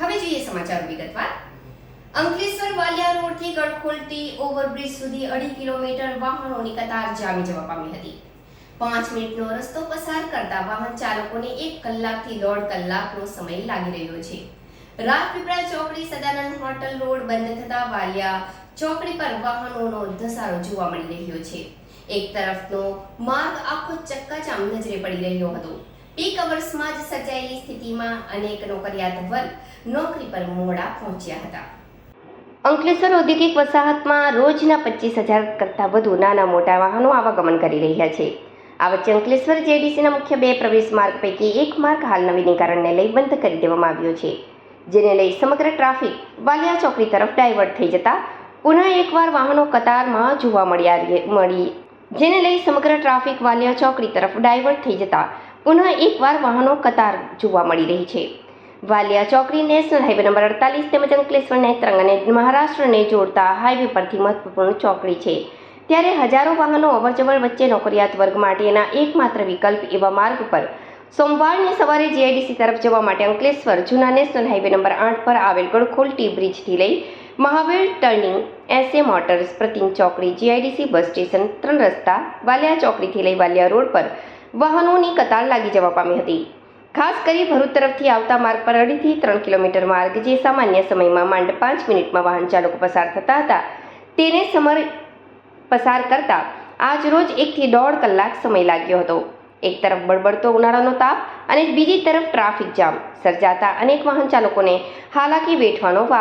હવે જોઈએ સમાચાર વિગતવાર. અંકલેશ્વર વાલિયા રોડથી ગડખોલથી ઓવરબ્રિજ સુધી અઢી કિલોમીટર વાહનોની કતાર જામી જવા પામી હતી. પાંચ મિનિટનો રસ્તો પસાર કરતા વાહન ચાલકોને એક કલાકથી દોઢ કલાકનો સમય લાગી રહ્યો છે. રાજપીપળા ચોકડી સદાનંદ હોટલ રોડ બંધ થતા વાલિયા ચોકડી પર વાહનોનો ધસારો જોવા મળી રહ્યો છે. એક તરફનો માર્ગ આખો ચક્કાજામ નજરે પડી રહ્યો હતો. પીક અવર્સમાં જ સર્જાયેલી સ્થિતિમાં અનેક નોકરિયાત વર્ગ નોકરી પર મોડા પહોંચ્યા હતા. અંકલેશ્વર ઔદ્યોગિક વસાહતમાં રોજના પચીસ હજાર કરતાં વધુ નાના મોટા વાહનો આવાગમન કરી રહ્યા છે. આ વચ્ચે અંકલેશ્વર જેડીસીના મુખ્ય બે પ્રવેશ માર્ગ પૈકી એક માર્ગ હાલ નવીનીકરણને લઈ બંધ કરી દેવામાં આવ્યો છે, જેને લઈ સમગ્ર ટ્રાફિક વાલિયા ચોકડી તરફ ડાયવર્ટ થઈ જતા પુનઃ એકવાર વાહનો કતારમાં જોવા મળ્યા મળી, જેને લઈ સમગ્ર ટ્રાફિક વાલિયા ચોકડી તરફ ડાયવર્ટ થઈ જતા પુનઃ એકવાર વાહનો કતાર જોવા મળી રહી છે. વાલિયા ચોકડી નેશનલ હાઈવે નંબર અડતાલીસ તેમજ અંકલેશ્વર નેત્રંગ અને મહારાષ્ટ્રને જોડતા હાઈવે પરથી મહત્વપૂર્ણ ચોકડી છે. ત્યારે હજારો વાહનો અવરજવર વચ્ચે નોકરિયાત વર્ગ માટેના એકમાત્ર વિકલ્પ એવા માર્ગ પર સોમવારની સવારે જીઆઈડીસી તરફ જવા માટે અંકલેશ્વર જૂના નેશનલ હાઈવે નંબર આઠ પર આવેલ ગડખોલ ટી બ્રિજથી લઈ મહાવીર ટર્નિંગ એસએ મોટર્સ પ્રતિમ ચોકડી જીઆઈડીસી બસ સ્ટેશન ત્રણ રસ્તા વાલિયા ચોકડીથી લઈ વાલિયા રોડ પર વાહનોની કતાર લાગી જવા પામી હતી. ખાસ કરી ભરૂચ તરફથી આવતા માર્ગ પર અઢીથી ત્રણ કિલોમીટર માર્ગ, જે સામાન્ય સમયમાં માંડ પાંચ મિનિટમાં વાહન ચાલકો પસાર થતા હતા. તેને સમર પસાર કરતા આજ રોજ એકથી દોઢ કલાક સમય લાગ્યો હતો. એક તરફ બળબડતો ઉનાળાનો તાપ અને બીજી તરફ ટ્રાફિક જામ સર્જાતા અનેક વાહન ચાલકોને હાલાકી વેઠવાનો